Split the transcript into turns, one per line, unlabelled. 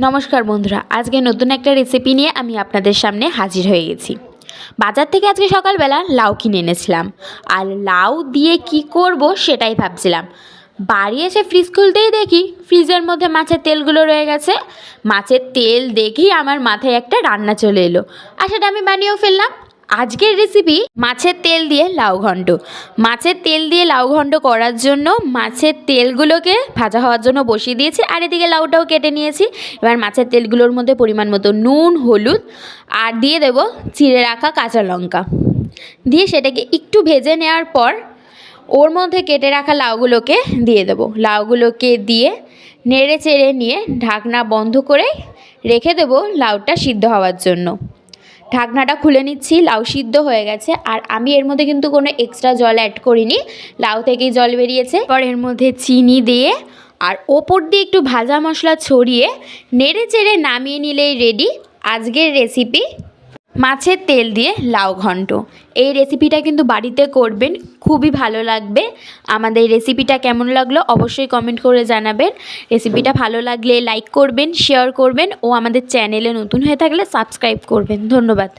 নমস্কার বন্ধুরা, আজকে নতুন একটা রেসিপি নিয়ে আমি আপনাদের সামনে হাজির হয়ে গেছি। বাজার থেকে আজকে সকালবেলা লাউ কিনে এনেছিলাম। আর লাউ দিয়ে কি করব সেটাই ভাবছিলাম। বাড়ি এসে ফ্রিজ খুলতেই দেখি ফ্রিজের মধ্যে মাছের তেলগুলো রয়ে গেছে। মাছের তেল দেখি আমার মাথায় একটা রান্না চলে এলো। আর সেটা আমি বানিয়েও ফেললাম। আজকের রেসিপি মাছের তেল দিয়ে লাউ ঘণ্ট মাছের তেল দিয়ে লাউ ঘণ্ট করার জন্য মাছের তেলগুলোকে ভাজা হওয়ার জন্য বসিয়ে দিয়েছি আর এদিকে লাউটাও কেটে নিয়েছি। এবার মাছের তেলগুলোর মধ্যে পরিমাণ মতো নুন, হলুদ আর দিয়ে দেব চিড়ে রাখা কাঁচা লঙ্কা। দিয়ে সেটাকে একটু ভেজে নেওয়ার পর ওর মধ্যে কেটে রাখা লাউগুলোকে দিয়ে দেবো। লাউগুলোকে দিয়ে নেড়ে চেড়ে নিয়ে ঢাকনা বন্ধ করে রেখে দেবো লাউটা সিদ্ধ হওয়ার জন্য। ঢাকনাটা খুলে নিচ্ছি, লাউ সিদ্ধ হয়ে গেছে। আর আমি এর মধ্যে কিন্তু কোনো এক্সট্রা জল অ্যাড করিনি। লাউ থেকেই জল বেরিয়েছে। পর এর মধ্যে চিনি দিয়ে আর ওপর দিয়ে একটু ভাজা মশলা ছড়িয়ে নেড়ে চেড়ে নামিয়ে নিলেই রেডি আজকের রেসিপি মাছের তেল দিয়ে লাউ ঘন্ট। এই রেসিপিটা কিন্তু বাড়িতে করবেন, খুবই ভালো লাগবে। আমাদের রেসিপিটা কেমন লাগল অবশ্যই কমেন্ট করে জানাবেন। রেসিপিটা ভালো লাগলে লাইক করবেন শেয়ার করবেন ও আমাদের চ্যানেলে নতুন হয়ে থাকলে সাবস্ক্রাইব করবেন। ধন্যবাদ।